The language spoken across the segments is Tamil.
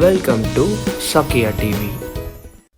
வெல்கம் டு சக்கியா டிவி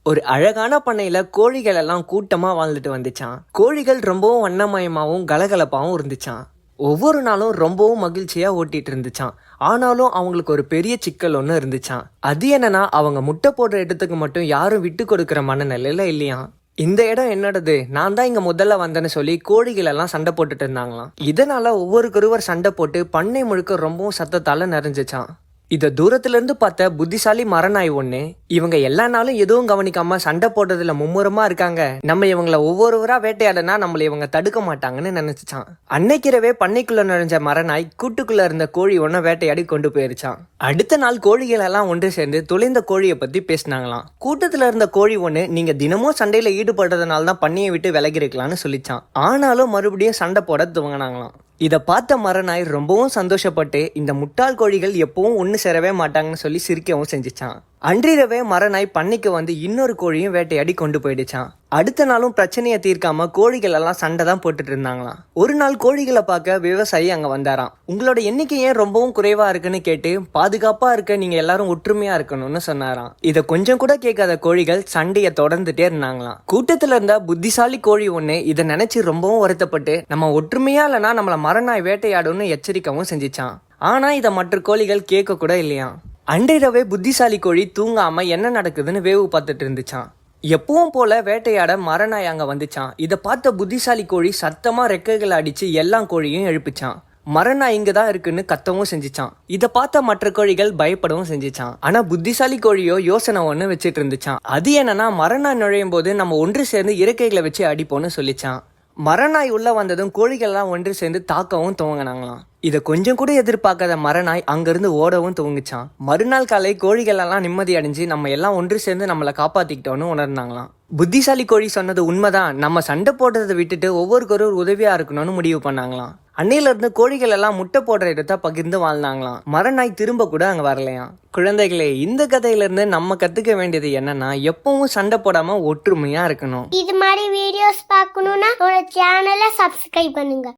ஒரு அழகான பண்ணையில கோழிகள் எல்லாம் கூட்டமா வாழ்ந்துட்டு வந்துச்சான் கோழிகள் ரொம்பவும் வண்ணமயமாவும் கலகலப்பாவும் இருந்துச்சான் ஒவ்வொரு நாளும் ரொம்பவும் மகிழ்ச்சியா ஓட்டிட்டு இருந்துச்சான் ஆனாலும் அவங்களுக்கு ஒரு பெரிய சிக்கல் ஒன்று இருந்துச்சான் அது என்னன்னா அவங்க முட்டை போடுற இடத்துக்கு மட்டும் யாரும் விட்டு கொடுக்குற மனநிலையில இல்லையா இந்த இடம் என்னோடது? நான் தான் இங்க முதல்ல வந்தேன்னு சொல்லி கோழிகள் எல்லாம் சண்டை போட்டுட்டு இருந்தாங்களாம். இதனால ஒவ்வொருக்கொருவர் சண்டை போட்டு பண்ணை முழுக்க ரொம்பவும் சத்தத்தால நிறைஞ்சிச்சான் இத தூரத்துல இருந்து பார்த்த புத்திசாலி மரநாய் ஒண்ணு இவங்க எல்லா நாளும் எதுவும் கவனிக்காம சண்டை போடுறதுல மும்முரமா இருக்காங்க. நம்ம இவங்கள ஒவ்வொருவரா வேட்டையாடனா நம்மள இவங்க தடுக்க மாட்டாங்கன்னு நினச்சிச்சான். அன்னைக்கிறவே பண்ணைக்குள்ள நுழைஞ்ச மரநாய் கூட்டுக்குள்ள இருந்த கோழி ஒன்ன வேட்டையாடி கொண்டு போயிருச்சான். அடுத்த நாள் கோழிகள் எல்லாம் ஒன்று சேர்ந்து தொலைந்த கோழியை பத்தி பேசினாங்களாம். கூட்டத்துல இருந்த கோழி ஒண்ணு நீங்க தினமும் சண்டையில ஈடுபடுறதுனால தான் பண்ணையை விட்டு விலகி இருக்கலாம்னு சொல்லிச்சான். ஆனாலும் மறுபடியும் சண்டை போட துவங்கினாங்களாம். இதை பார்த்த மரநாய் ரொம்பவும் சந்தோஷப்பட்டு இந்த முட்டாள் கோழிகள் எப்பவும் ஒன்று சேரவே மாட்டாங்கன்னு சொல்லி சிரிக்கவும் செஞ்சிச்சான் அன்றிரவே மரநாய் பண்ணைக்கு வந்து இன்னொரு கோழியும் வேட்டையாடி கொண்டு போயிடுச்சான் அடுத்த நாளும் பிரச்சனையை தீர்க்காம கோழிகள் எல்லாம் சண்டை தான் போட்டுட்டு இருந்தாங்களாம். ஒரு நாள் கோழிகளை பார்க்க விவசாயி அங்க வந்தாராம். உங்களோட எண்ணிக்கை ஏன் ரொம்பவும் குறைவா இருக்குன்னு கேட்டு பாதுகாப்பா இருக்க நீங்க எல்லாரும் ஒற்றுமையா இருக்கணும்னு சொன்னாராம். இதை கொஞ்சம் கூட கேட்காத கோழிகள் சண்டையை தொடர்ந்துட்டே இருந்தாங்களாம். கூட்டத்துல இருந்த புத்திசாலி கோழி ஒண்ணு இதை நினைச்சு ரொம்பவும் வருத்தப்பட்டு நம்ம ஒற்றுமையா இல்லைன்னா நம்மள மரநாய் வேட்டையாடும்னு எச்சரிக்கவும் செஞ்சிச்சான் ஆனா இதை மற்ற கோழிகள் கேட்க கூட இல்லையாம். அன்றிரவே புத்திசாலி கோழி தூங்காம என்ன நடக்குதுன்னு வேவு பார்த்துட்டு இருந்துச்சான் எப்பவும் போல வேட்டையாட மரநாய் அங்க வந்துச்சான் இதை பார்த்த புத்திசாலி கோழி சத்தமா ரெக்கைகளை அடிச்சு எல்லா கோழியும் எழுப்பிச்சான் மரநாய் இங்க தான் இருக்குன்னு கத்தவும் செஞ்சுச்சான் இதை பார்த்த மற்ற கோழிகள் பயப்படவும் செஞ்சுச்சான் ஆனா புத்திசாலி கோழியோ யோசனை ஒன்று வச்சுட்டு இருந்துச்சான் அது என்னன்னா மரநாய் நுழையும் போது நம்ம ஒன்று சேர்ந்து இறக்கைகளை வச்சு அடிப்போம்னு சொல்லிச்சான் மரநாய் உள்ளே வந்ததும் கோழிகள்லாம் ஒன்று சேர்ந்து தாக்கவும் துவங்கினாங்களாம். இதை கொஞ்சம் கூட எதிர்பார்க்காத மரநாய் அங்கேருந்து ஓடவும் துவங்குச்சான் மறுநாள் காலை கோழிகள் எல்லாம் நிம்மதி அடைஞ்சு நம்ம எல்லாம் ஒன்று சேர்ந்து நம்மளை காப்பாற்றிக்கிட்டோன்னு உணர்ந்தாங்களாம். புத்திசாலி கோழி சொன்னது உண்மைதான். நம்ம சண்டை போடுறதை விட்டுட்டு ஒவ்வொருக்கொரு உதவியா இருக்கணும்னு முடிவு பண்ணாங்களாம். அன்னையில இருந்து கோழிகள் எல்லாம் முட்டை போடுற இடத்த பகிர்ந்து வாழ்ந்தாங்களாம். மரநாய் திரும்ப கூட அங்க வரலையாம். குழந்தைகளே இந்த கதையில இருந்து நம்ம கத்துக்க வேண்டியது என்னன்னா எப்பவும் சண்டை போடாம ஒற்றுமையா இருக்கணும். இது மாதிரி வீடியோஸ் பார்க்கணுன்னா ஒரு சேனலை சப்ஸ்கிரைப் பண்ணுங்க.